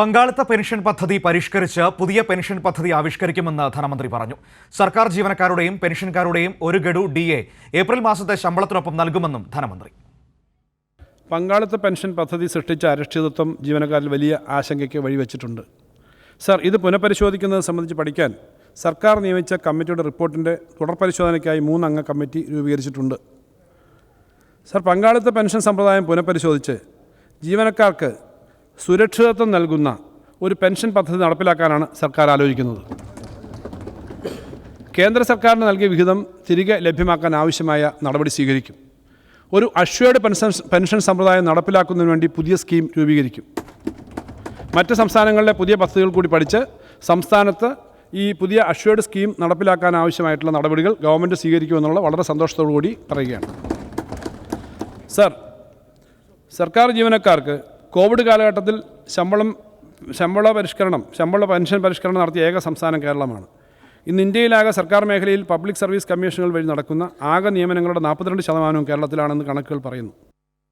പങ്കാളിത്ത പെൻഷൻ പദ്ധതി പരിഷ്കരിച്ച് പുതിയ പെൻഷൻ പദ്ധതി ആവിഷ്കരിക്കുമെന്ന് ധനമന്ത്രി പറഞ്ഞു. സർക്കാർ ജീവനക്കാരുടെയും പെൻഷൻകാരുടെയും ഒരു ഗഡു ഡി എ ഏപ്രിൽ മാസത്തെ ശമ്പളത്തിനൊപ്പം നൽകുമെന്നും ധനമന്ത്രി. പങ്കാളിത്ത പെൻഷൻ പദ്ധതി സൃഷ്ടിച്ച അരക്ഷിതത്വം ജീവനക്കാരിൽ വലിയ ആശങ്കയ്ക്ക് വഴിവെച്ചിട്ടുണ്ട്. സർ ഇത് പുനഃപരിശോധിക്കുന്നത് സംബന്ധിച്ച് പഠിക്കാൻ സർക്കാർ നിയമിച്ച കമ്മിറ്റിയുടെ റിപ്പോർട്ടിന്റെ തുടർപരിശോധനയ്ക്കായി മൂന്നംഗ കമ്മിറ്റി രൂപീകരിച്ചിട്ടുണ്ട്. സർ പങ്കാളിത്ത പെൻഷൻ സമ്പ്രദായം പുനഃപരിശോധിച്ച് ജീവനക്കാർക്ക് സുരക്ഷിതത്വം നൽകുന്ന ഒരു പെൻഷൻ പദ്ധതി നടപ്പിലാക്കാനാണ് സർക്കാർ ആലോചിക്കുന്നത്. കേന്ദ്ര സർക്കാരിന് നൽകിയ വിഹിതം തിരികെ ലഭ്യമാക്കാൻ ആവശ്യമായ നടപടി സ്വീകരിക്കും. ഒരു അഷ്വേർഡ് പെൻഷൻ പെൻഷൻ സമ്പ്രദായം നടപ്പിലാക്കുന്നതിന് വേണ്ടി പുതിയ സ്കീം രൂപീകരിക്കും. മറ്റ് സംസ്ഥാനങ്ങളിലെ പുതിയ പദ്ധതികൾ കൂടി പഠിച്ച് സംസ്ഥാനത്ത് ഈ പുതിയ അഷ്വേർഡ് സ്കീം നടപ്പിലാക്കാൻ ആവശ്യമായിട്ടുള്ള നടപടികൾ ഗവൺമെന്റ് സ്വീകരിക്കുമെന്നുള്ള വളരെ സന്തോഷത്തോടു കൂടി പറയുകയാണ്. സർ സർക്കാർ ജീവനക്കാർക്ക് കോവിഡ് കാലഘട്ടത്തിൽ ശമ്പളം ശമ്പള പരിഷ്കരണം ശമ്പള പെൻഷൻ പരിഷ്കരണം നടത്തിയ ഏക സംസ്ഥാനം കേരളമാണ്. ഇന്ന് ഇന്ത്യയിലാകെ സർക്കാർ മേഖലയിൽ പബ്ലിക് സർവീസ് കമ്മീഷനുകൾ വഴി നടക്കുന്ന ആകെ നിയമനങ്ങളുടെ നാൽപ്പത്തിരണ്ട് ശതമാനവും കേരളത്തിലാണെന്ന് കണക്കുകൾ പറയുന്നു.